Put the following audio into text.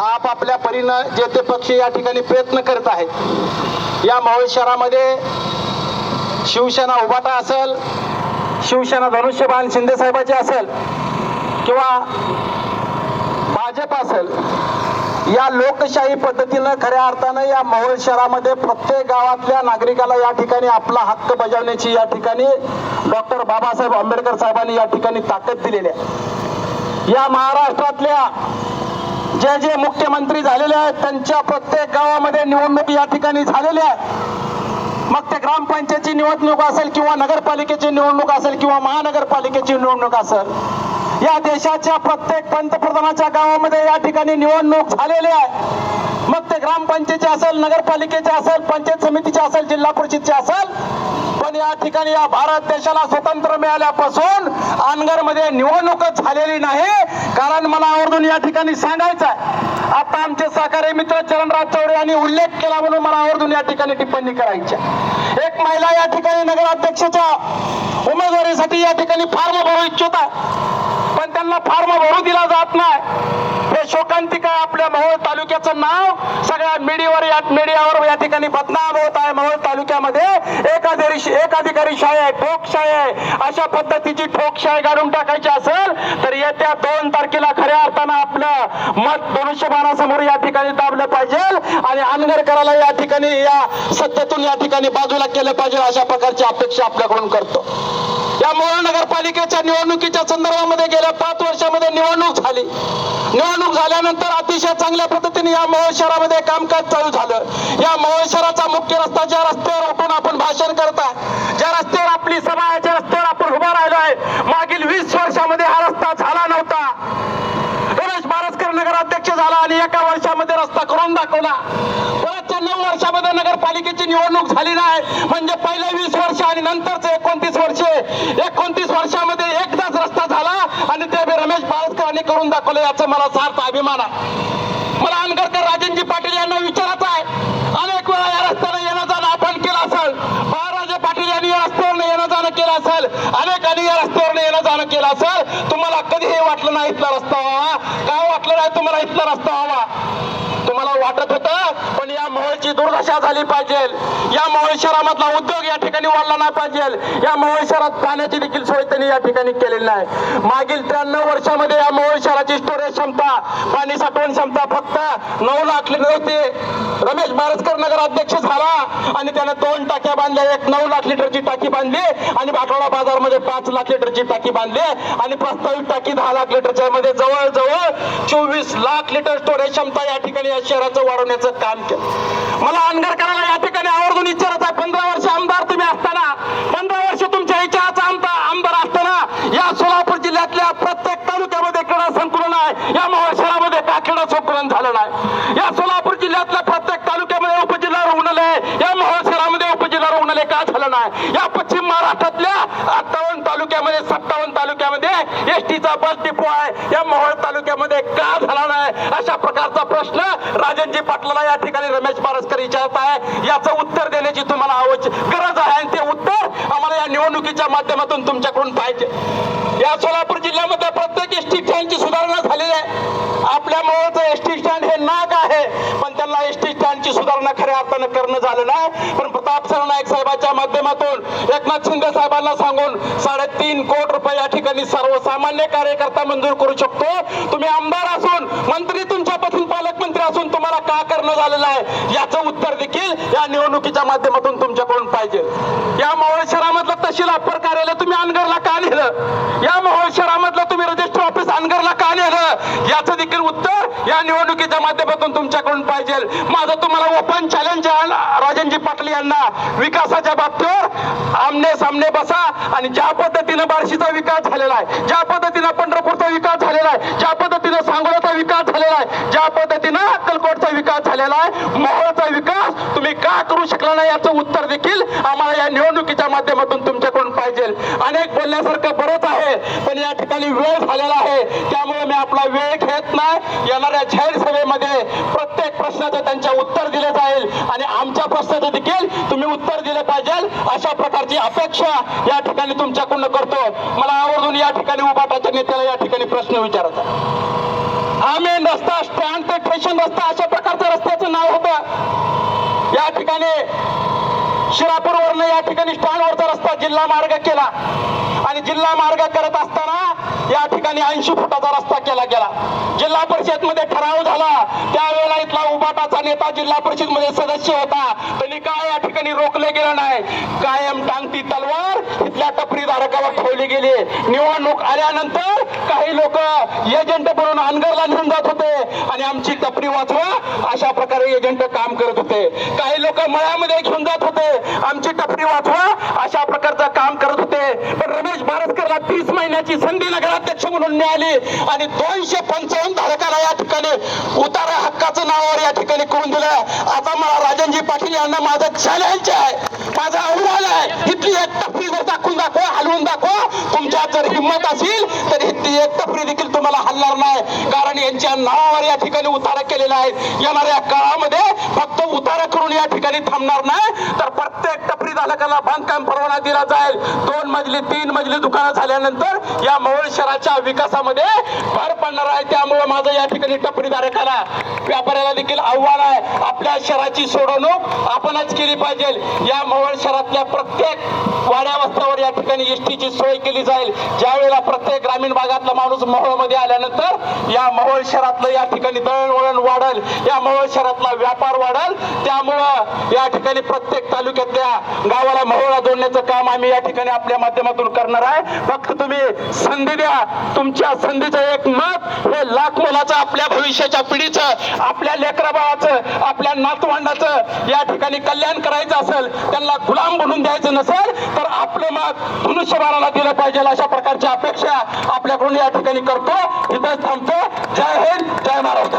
आपापल्या परीनं जे ते पक्ष या ठिकाणी प्रयत्न करत आहेत या मावळ शहरामध्ये शिवसेना उभाटा असेल शिवसेना धनुष्यबाण शिंदे साहेबाची असेल किंवा भाजप असेल या लोकशाही पद्धतीनं खऱ्या अर्थानं या मोहोळ शहरामध्ये प्रत्येक गावातल्या नागरिकाला या ठिकाणी आपला हक्क बजावण्याची या ठिकाणी डॉक्टर बाबासाहेब आंबेडकर साहेबांनी या ठिकाणी ताकद दिलेली आहे. या महाराष्ट्रातल्या जे जे मुख्यमंत्री झालेले आहेत त्यांच्या प्रत्येक गावामध्ये निवडणूक या ठिकाणी झालेल्या आहेत मग ते ग्रामपंचायतची निवडणूक असेल किंवा नगरपालिकेची निवडणूक असेल किंवा महानगरपालिकेची निवडणूक असेल या देशाच्या प्रत्येक पंतप्रधानाच्या गावामध्ये या ठिकाणी निवडणूक झालेली आहे. मग ते ग्रामपंचायतीची असेल नगरपालिकेचे असेल पंचायत समितीचे असेल जिल्हा परिषदचे असेल पण या ठिकाणी या भारत देशाला स्वतंत्र मिळाल्यापासून अनगरमध्ये निवडणूकच झालेली नाही. कारण मला आवर्जून या ठिकाणी सांगायचं आहे. आता आमचे सहकारी मित्र चरणराज चौरे यांनी उल्लेख केला म्हणून मला आवर्जून या ठिकाणी टिप्पणी करायची एक महिला या ठिकाणी नगराध्यक्षाच्या उमेदवारीसाठी या ठिकाणी फॉर्म भरू इच्छित आहे. पण त्यांना फॉर्म भरू दिला जात नाही. शोकांतिका आपल्या मोहोळ तालुक्याचं नाव सगळ्या मीडियावर या मीडियावर या ठिकाणी बदनाम होत आहे. मोहोळ तालुक्यामध्ये एकाधिकारी एकाधिकारी शाही आहे ठोकशाही आहे. अशा पद्धतीची ठोकशाही काढून टाकायची असेल तर येत्या दोन तारखेला खऱ्या अर्थानं आपलं मत धनुष्यबाणासमोर या ठिकाणी दाबलं पाहिजे आणि अनगरकराला या ठिकाणी या सत्तेतून या ठिकाणी बाजूला केलं पाहिजे अशा प्रकारची अपेक्षा आपल्याकडून करतो. या मोहोळ नगरपालिकेच्या निवडणुकीच्या संदर्भामध्ये गेल्या पाच वर्षामध्ये निवडणूक झाली. निवडणूक झाल्यानंतर अतिशय चांगल्या पद्धतीने या मोहोळ शहरामध्ये कामकाज चालू झालं. या मोहोळ शहराचा मुख्य रस्ता ज्या रस्त्यावर उठून आपण भाषण करत आहे ज्या रस्त्यावर आपली सभा आहे ज्या रस्त्यावर आपण उभा राहिलो आहे मागील वीस वर्षामध्ये हा रस्ता झाला नव्हता. रमेश बारसकर नगराध्यक्ष झाला आणि एका वर्षामध्ये रस्ता करून दाखवला. परतच्या नऊ वर्षामध्ये नगरपालिकेची निवडणूक झाली नाही. म्हणजे पहिले वीस वर्ष आणि नंतरचे एकोणतीस वर्षे. एकोणतीस वर्षामध्ये एकदाच रस्ता झाला बारसकरांनी करून दाखवलं याचा मला सार्थ अभिमान आहे. मला अनगरकर राजेंजी पाटील यांना विचारायचं आहे. अनेक वेळा या रस्त्याने येणं जाणं आपण केलं असेल. बाळराजे पाटील यांनी या रस्त्यावरनं येणं जाणं केलं असेल. अनेकांनी या रस्त्यावर येणं जाणं केलं असेल. तुम्हाला कधी हे वाटलं नाही इथला रस्ता व्हावा. काय वाटलं नाही तुम्हाला इथला रस्ता व्हावा? पण दुर्दशा झाली पाहिजे. या मोहोळ शहरामधला उद्योग या ठिकाणी वाढला नाही पाहिजे. या मोहोळ शहरात पाण्याची देखील सोय त्यांनी या ठिकाणी केलेली नाही. मागील त्र्याण्णव वर्षामध्ये या मोहोळ शहराची स्टोरेज क्षमता पाणी साठवण क्षमता फक्त नऊ लाख लिटर होती. रमेश बारसकर नगर अध्यक्ष झाला आणि त्याने दोन टाक्या बांधल्या. एक नऊ लाख लिटरची टाकी बांधली आणि बाटवाडा बाजारमध्ये पाच लाख लिटरची टाकी बांधली आणि प्रस्तावित टाकी दहा लाख लिटरच्या मध्ये जवळजवळ चोवीस लाख लिटर स्टोरेज क्षमता या ठिकाणी या शहराचं वाढवण्याचं काम केलं. मला अनगरकराला या ठिकाणी आवर्जून विचारत आहे. पंधरा वर्ष आमदार तुम्ही असताना पंधरा वर्ष तुमच्या इच्छाचा आमदार आमदार असताना या सोलापूर जिल्ह्यातल्या प्रत्येक तालुक्यामध्ये क्रीडा संकुलन आहे. या मोहोळ का क्रीडा संकुलन झालं नाही? या सोलापूर जिल्ह्यातल्या प्रत्येक तालुक्यामध्ये उपजिल्हा रुग्णालय या मोहोळ शहरामध्ये उपजिल्हा रुग्णालय का झालं नाही. या पश्चिम महाराष्ट्रातल्या अठ्ठावन्न तालुक्यामध्ये सत्तावन्न तालुक्यामध्ये एसटीचा बस डिपो आहे. या मोहोळ तालुक्यामध्ये का झाला नाही? अशा प्रकारचा प्रश्न राजनजी पाटलाला या ठिकाणी रमेश पारसकर विचारत आहे. याचं उत्तर देण्याची तुम्हाला आवश्य गरज आहे. आणि ते उत्तर आम्हाला या निवडणुकीच्या माध्यमातून तुमच्याकडून पाहिजे. या सोलापूर जिल्ह्यामध्ये प्रत्येक एस टी स्टँडची सुधारणा झालेली आहे. आपल्या मोहळचं एस टी स्टँड हे नाग आहे पण त्यांना एस टी स्टँडची खऱ्या अर्थानं करणं झालं नाही. पण प्रताप सरनाईक साहेबांच्या माध्यमातून एकनाथ शिंदे साहेबांना सांगून साडेतीन कोटी रुपये या ठिकाणी सर्वसामान्य कार्यकर्ता मंजूर करू शकतो. तुम्ही आमदार असून मंत्री तुमच्यापासून पालकमंत्री असून तुम्हाला का करणं झालेलं आहे? याचं उत्तर देखील या निवडणुकीच्या माध्यमातून तुमच्याकडून पाहिजे. या मोहोळ शहरामधलं तहसील अप्पर कार्यालय तुम्ही अनगरला का नेलं? या मोहोळ शहरामधलं तुम्ही रजिस्टर ऑफिस अनगरला का नेलं याचं देखील उत्तर या निवडणुकीच्या माध्यमातून तुमच्याकडून पाहिजे. माझं तुम्हाला ओपन चॅलेंज आहे राजनजी पाटील यांना. विकासाच्या बाबतीवर आमने सामने बसा आणि ज्या पद्धतीनं बार्शीचा विकास झालेला आहे ज्या पद्धतीनं पंढरपूरचा विकास झालेला आहे ज्या पद्धतीनं सांगोळाचा विकास झालेला आहे ज्या पद्धतीनं अक्कलकोटचा विकास झालेला आहे मोहळचा विकास तुम्ही का करू शकला नाही याचं उत्तर देखील आम्हाला या निवडणुकीच्या माध्यमातून तुमच्याकडून पाहिजे. अनेक बोलण्यासारखं बरंच आहे पण या ठिकाणी वेळ झालेला आहे. त्यामुळे मी आपला वेळ घेत नाही. येणाऱ्या जाहीर सभेमध्ये प्रत्येक प्रश्नाचं त्यांच्या उत्तर दिलं जाईल आणि आमच्या प्रश्नाचं देखील तुम्ही उत्तर दिलं पाहिजे अशा प्रकारची अपेक्षा या ठिकाणी तुमच्याकडून करतो. मला आवर्जून या ठिकाणी उभाटाच्या नेत्याला या ठिकाणी प्रश्न विचारायचा हा मेन रस्ता स्टँड ते स्टेशन रस्ता अशा प्रकारचं रस्त्याचं नाव होतं. या ठिकाणी शिरापूरवरनं या ठिकाणी स्टँडवरचा रस्ता जिल्हा मार्ग केला. आणि जिल्हा मार्ग करत असताना या ठिकाणी ऐंशी फुटाचा रस्ता केला गेला. जिल्हा परिषदमध्ये ठराव झाला. त्यावेळेला इथला उबाटाचा नेता जिल्हा परिषदमध्ये सदस्य होता. त्यांनी काय या ठिकाणी रोखले गेलं नाही? कायम टांगती तलवार इथल्या टपरीधारकावर ठेवली गेली. निवडणूक आल्यानंतर काही लोक एजंट बनून अनगरला घेऊन जात होते आणि आमची टपरी वाचवा अशा प्रकारे एजंट काम करत होते. काही लोक मळ्यामध्ये घेऊन जात होते. आमची टपरी वाचवा अशा प्रकारचं काम करत होते. पण रमेश भारतकरला तीस महिन्याची संधी नगराध्यक्ष म्हणून मिळाली आणि दोनशे पंचावन्न धारकाला या ठिकाणी उतारा हक्काचं नावावर या ठिकाणी करून दिलं. आता मला राजनजी पाटील यांना माझं चॅलेंज आहे. माझा अहवाल आहे. इथली एक टपरी जर दाखवून दाखवा हलवून दाखवा. तुमच्यात जर हिंमत असेल तर इथली एक टपरी देखील तुम्हाला हलणार नाही. कारण यांच्या नावावर या ठिकाणी उतारा केलेला आहे. येणाऱ्या काळामध्ये फक्त उतारा करून या ठिकाणी थांबणार नाही. तर प्रत्येक टपरी धारकाला बांधकाम परवाना दिला जाईल. दोन मजली तीन मजली दुकानं झाल्यानंतर या मौळ शहराच्या विकासामध्ये भर पडणार आहे. त्यामुळे माझं या ठिकाणी टपरी धारकाला व्यापाऱ्याला देखील आव्हान आहे. आपल्या शहराची सोडवणूक आपणच केली पाहिजे. या मोहोळ शहरातल्या प्रत्येक वाड्यावस्त्यावर या ठिकाणी एसटीची सोय केली जाईल. ज्यावेळेला प्रत्येक ग्रामीण भागातला माणूस मोहोळमध्ये आल्यानंतर या मोहोळ शहरातलं या ठिकाणी दळणवळण वाढल या मोहोळ शहरातला व्यापार वाढल. त्यामुळं या ठिकाणी प्रत्येक तालुक्यातल्या गावाला मोहोळा जोडण्याचं काम आम्ही या ठिकाणी आपल्या माध्यमातून करणार आहे. फक्त तुम्ही संधी द्या. तुमच्या संधीचं एक मत हे लाख मोलाचं आपल्या भविष्याच्या पिढीचं आपल्या लेकराबाळाचं आपल्या नातवंडाचं या ठिकाणी कल्याण करायचं असेल त्यांना गुलाम बनून द्यायचं नसेल तर आपलं मत धनुष्यबाणाला दिलं पाहिजे अशा प्रकारची अपेक्षा आपल्याकडून या ठिकाणी करतो. इथं थांबतो. जय हिंद जय महाराष्ट्र.